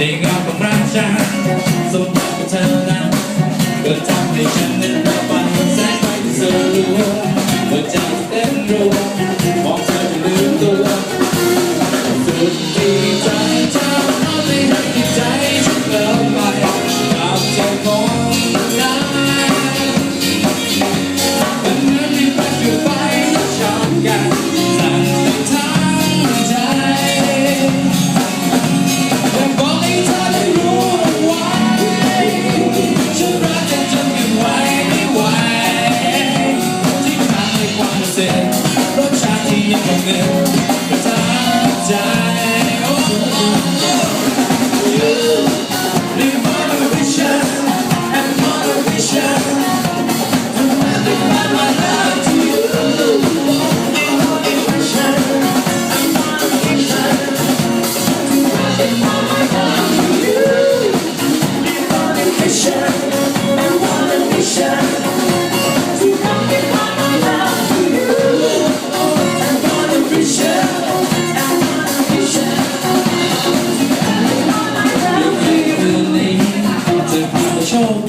ในเงาของรักฉันสมบัติเธอนั้นก็ทำให้ฉันนั้นระบายแสงไฟที่สลัวหัวใจ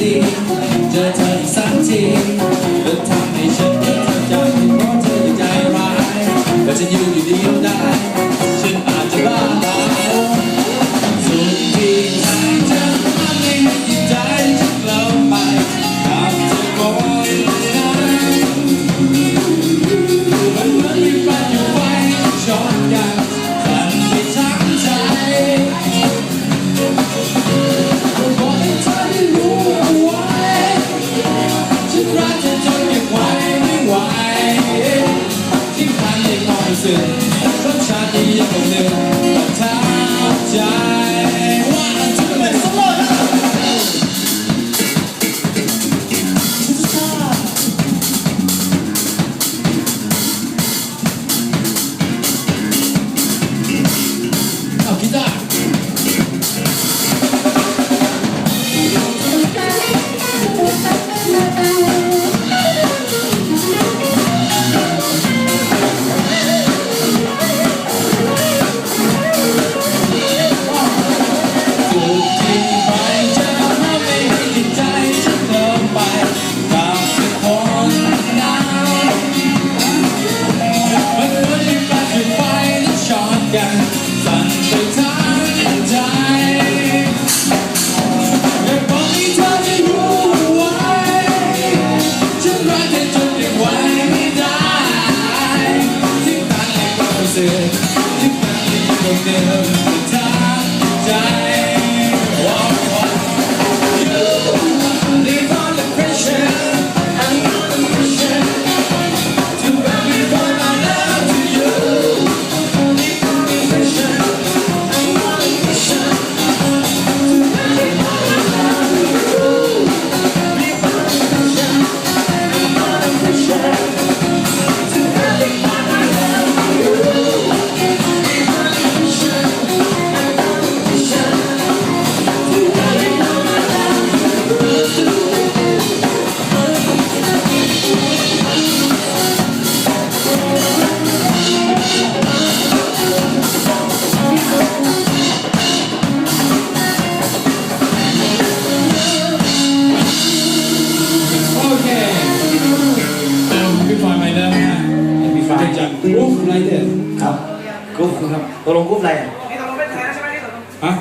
Yeah. 무슨 천천히 봄내 นิดนึงครับกรุ๊ปครับตกลงกรุ๊ปอะไรอะ